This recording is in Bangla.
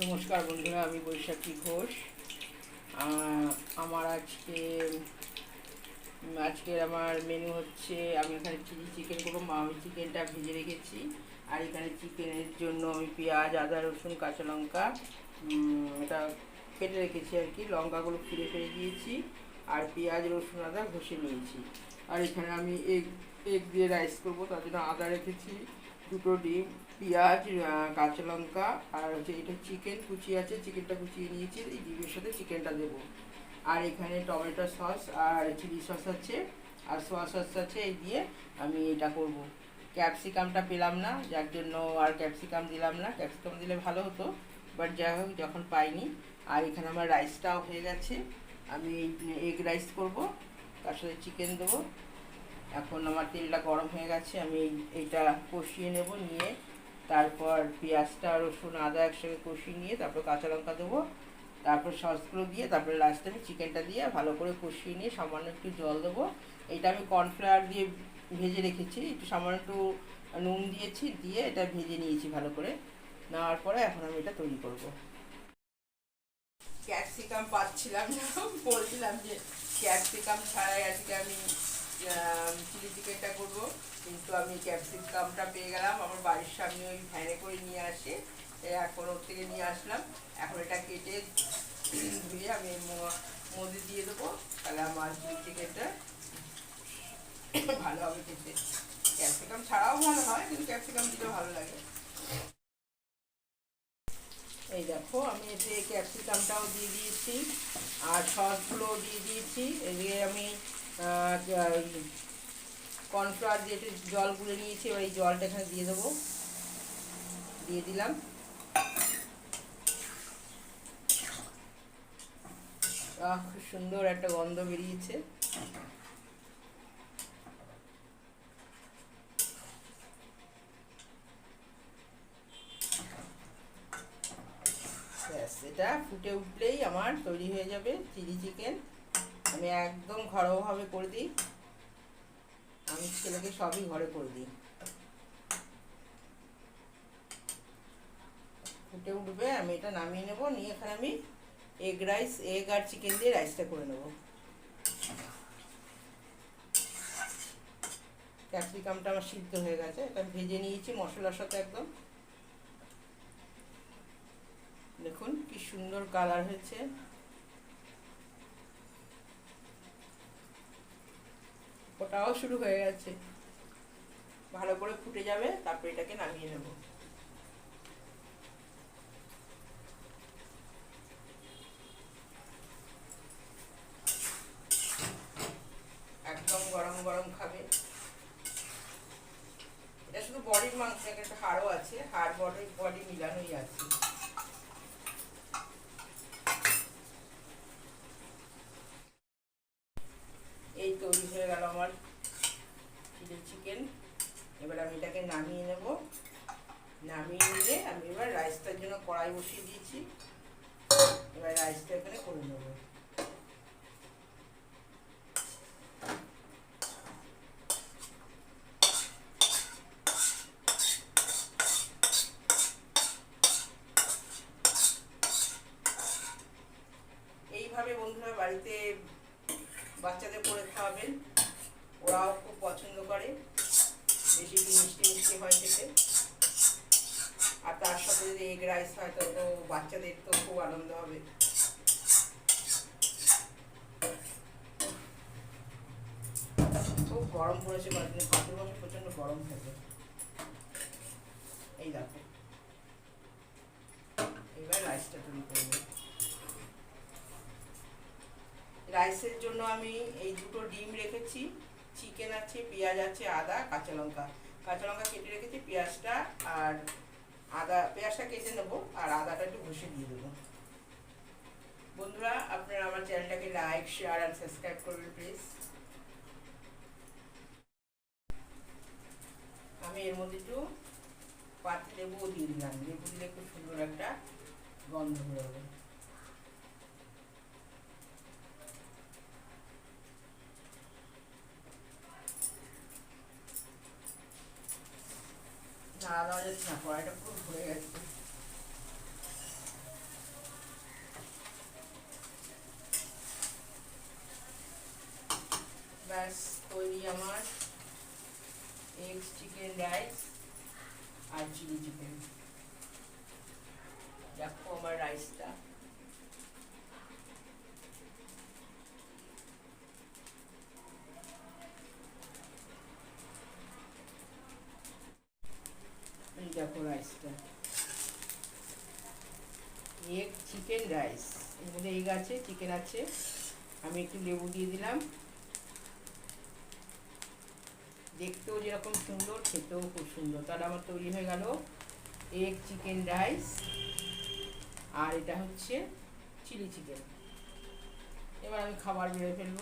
নমস্কার বন্ধুরা, আমি বৈশাখী ঘোষ। আমার আজকে আজকের আমার মেনু হচ্ছে, আমি এখানে চিলি চিকেন করব আমি চিকেনটা ভেজে রেখেছি। আর এখানে চিকেনের জন্য আমি পেঁয়াজ, আদা, রসুন, কাঁচা লঙ্কা এটা কেটে রেখেছি আর কি। লঙ্কাগুলো ফিরে ফিরে দিয়েছি, আর পেঁয়াজ, রসুন, আদা ঘষে নিয়েছি। আর এখানে আমি এগ এগ দিয়ে রাইস করব, তার জন্য আদা রেখেছি। দুটো ডিম, পেঁয়াজ কাঁচা লঙ্কা, আর হচ্ছে এটা চিকেন কুচি আছে, চিকেনটা কুচিয়ে নিয়েছি, এই ডিমের সাথে চিকেনটা দেবো। আর এখানে টমেটো সস আর চিলি সস আছে, আর সোয়া সস আছে, এই দিয়ে আমি এটা করব। ক্যাপসিকামটা পেলাম না, যার জন্য আর ক্যাপসিকাম দিলাম না। ক্যাপসিকাম দিলে ভালো হতো, বাট যাই হোক, যখন পাইনি। আর এখানে আমার রাইসটাও হয়ে গেছে, আমি এগ রাইস করব, তার সাথে চিকেন দেবো। এখন আমার তেলটা গরম হয়ে গেছে, আমি এইটা কষিয়ে নেব, নিয়ে তারপর পেঁয়াজটা, রসুন, আদা একসঙ্গে কষিয়ে নিয়ে তারপর কাঁচা লঙ্কা দেবো, তারপর সসগুলো দিয়ে তারপরে লাস্টে আমি চিকেনটা দিয়ে ভালো করে কষিয়ে নিয়ে সামান্য একটু জল দেবো। এটা আমি কর্নফ্লাওয়ার দিয়ে ভেজে রেখেছি, একটু সামান্য একটু নুন দিয়েছি, দিয়ে এটা ভেজে নিয়েছি ভালো করে। নেওয়ার পরে এখন আমি এটা তৈরি করব। ক্যাপসিকাম পাচ্ছিলাম না, বলছিলাম যে ক্যাপসিকাম ছাড়াই আজকে আমি চিলি চিকেনটা করব। কিন্তু আমি ক্যাপসিকামটা পেয়ে গেলাম। আমার বাড়ির সামনে ওই ভ্যানে করে নিয়ে আসে। এখন ওর থেকে নিয়ে আসলাম। এখন এটা কেটে ধুয়ে আমি মধ্যে দিয়ে দেবো। তাহলে আমার চিলি চিকেনটা ভালো হবে খেতে। ক্যাপসিকাম ছাড়াও ভালো হয়, কিন্তু ক্যাপসিকাম দিলে ভালো লাগে। এই দেখো, আমি এতে ক্যাপসিকামটাও দিয়ে দিয়েছি। আর সসগুলোও দিয়ে দিয়েছি। এদিকে আমি কর্নফ্লাওয়ার দিয়ে জল গুলে নিয়েছি, এবার এই জলটা এখানে দিয়ে দেবো। দিয়ে দিলাম। খুব সুন্দর একটা গন্ধ বেরিয়েছে। ব্যাস, এটা ফুটে উঠলেই আমার তৈরি হয়ে যাবে চিলি চিকেন। আমি একদম ঘরোয়াভাবে করে দিই। আমি ছেলেকে সবই ঘরে করে দিই। ফুটে উঠবে, আমি এটা নামিয়ে নেব, নিয়ে এখানে আমি এগ রাইস এগ আর চিকেন দিয়ে রাইসটা করে নেব। ক্যাপসিকামটা আমার সিদ্ধ হয়ে গেছে, এটা ভেজে নিয়েছি মশলার সাথে একদম। দেখুন কি সুন্দর কালার হয়েছে। ওটাও শুরু হয়ে গেছে। ভালো করে ফুটে যাবে, তারপর এটাকে নামিয়ে নেব। একদম গরম গরম খাবে। এটা শুধু বডির মাংস একটা হাড়ও আছে। হাড় বডি বডি মিলানোই আছে এই তৈরি হয়ে গেল আমার চিলি চিকেন এবার আমি এটাকে নামিয়ে নেব নিলে আমি এবার রাইসটার জন্য কড়াই বসিয়ে দিয়েছি। এবার রাইসটা এখানে করে নেব। এইভাবে বন্ধুরা বাড়িতে বাচ্চাদের করে খাওয়াবেন। ওরাও খুব পছন্দ করে। বেশি মিষ্টি মিষ্টি হয় খেতে। আর তার সাথে যদি এগ রাইস হয় তো বাচ্চাদের তো খুব আনন্দ হবে। খুব গরম পড়েছে কয়েকদিন ভাতের মাসে প্রচণ্ড গরম থাকে এই দেখো। এবার রাইসটা তৈরি করব। রাইসের জন্য আমি এই দুটো ডিম রেখেছি। চিকেন আছে, পেঁয়াজ আছে, আদা, কাঁচা লঙ্কা। কাঁচা লঙ্কা কেটে রেখেছি, পেঁয়াজটা আর আদা, পেঁয়াজটা কেটে নেব আর আদাটা একটু ঘষে দিয়ে দেবো। বন্ধুরা, আপনারা আমার চ্যানেলটাকে লাইক, শেয়ার আর সাবস্ক্রাইব করবেন, প্লিজ। আমি এর মধ্যে একটু পাতি লেবুও দিয়ে দিলাম। লেবু দিলে খুব সুন্দর একটা গন্ধ বেরোবে। పాడేసిన పాడప్పుడు పోయేట్టు ব্যাস তৈরি আমার এগস চিকেন রাইস আর চিলি চিকেন দেখো আমার রাইসটা দেখো রাইসটা এগ চিকেন রাইস এর মধ্যে এগ আছে চিকেন আছে। আমি একটু লেবু দিয়ে দিলাম। দেখতেও যেরকম সুন্দর, খেতেও খুব সুন্দর। তাহলে আমার তৈরি হয়ে গেল এগ চিকেন রাইস আর এটা হচ্ছে চিলি চিকেন এবার আমি খাবার বেড়ে ফেলব।